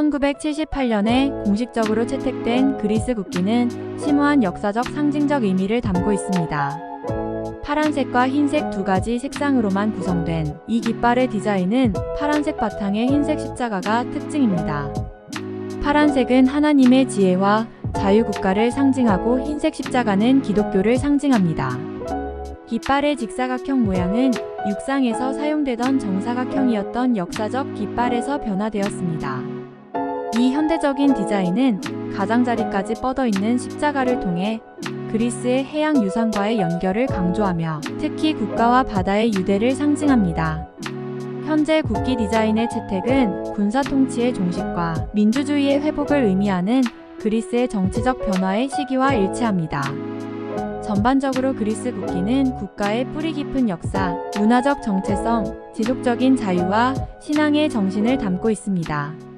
1978년에 공식적으로 채택된 그리스 국기는 심오한 역사적 상징적 의미를 담고 있습니다. 파란색과 흰색 두 가지 색상으로만 구성된 이 깃발의 디자인은 파란색 바탕에 흰색 십자가가 특징입니다. 파란색은 하나님의 지혜와 자유국가를 상징하고 흰색 십자가는 기독교를 상징합니다. 깃발의 직사각형 모양은 육상에서 사용되던 정사각형이었던 역사적 깃발에서 변화되었습니다. 이 현대적인 디자인은 가장자리까지 뻗어 있는 십자가를 통해 그리스의 해양 유산과의 연결을 강조하며 특히 국가와 바다의 유대를 상징합니다. 현재 국기 디자인의 채택은 군사 통치의 종식과 민주주의의 회복을 의미하는 그리스의 정치적 변화의 시기와 일치합니다. 전반적으로 그리스 국기는 국가의 뿌리 깊은 역사, 문화적 정체성, 지속적인 자유와 신앙의 정신을 담고 있습니다.